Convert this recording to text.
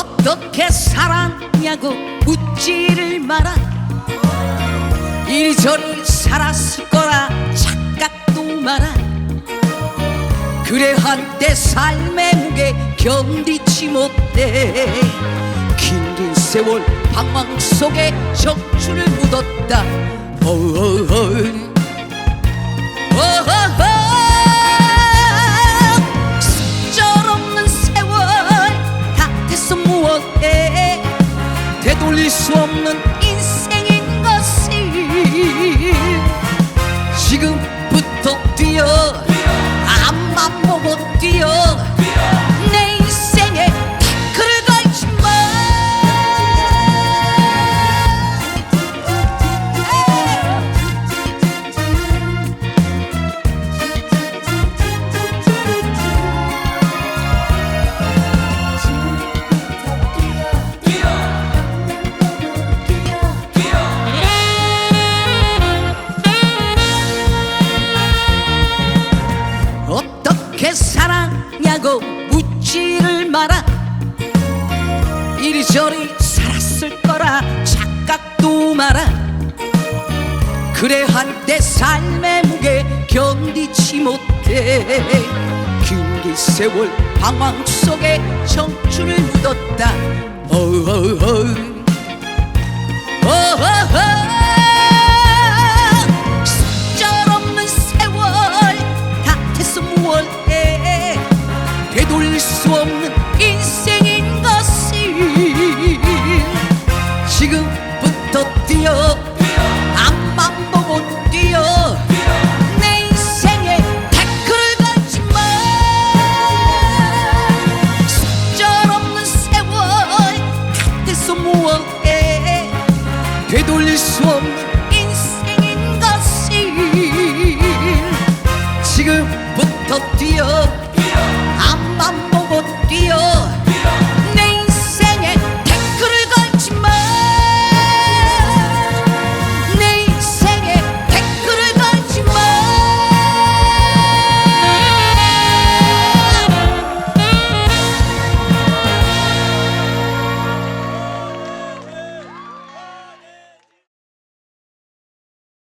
어떻게 살았냐고 묻지를 마라. 이리저리 살았을 거라 착각도 마라. 그래 한때 삶의 무게 견디지 못해. 긴긴 세월 방황 속에 적주를 묻었다. 되돌릴 수 없는 인생인 것이 지금 살았냐고 묻지를 마라. 이리저리 살았을 거라 착각도 마라. 그래 한때 삶의 무게 견디지 못해. 긴긴 세월 방황 속에 청춘을 묻었다 수 없는 인생인 것이 지금부터 뛰어 앞만 보고 뛰어 내 인생에 태클을 걸지 마. 속절없는 세월 탓해서 무엇해 되돌릴 수 없는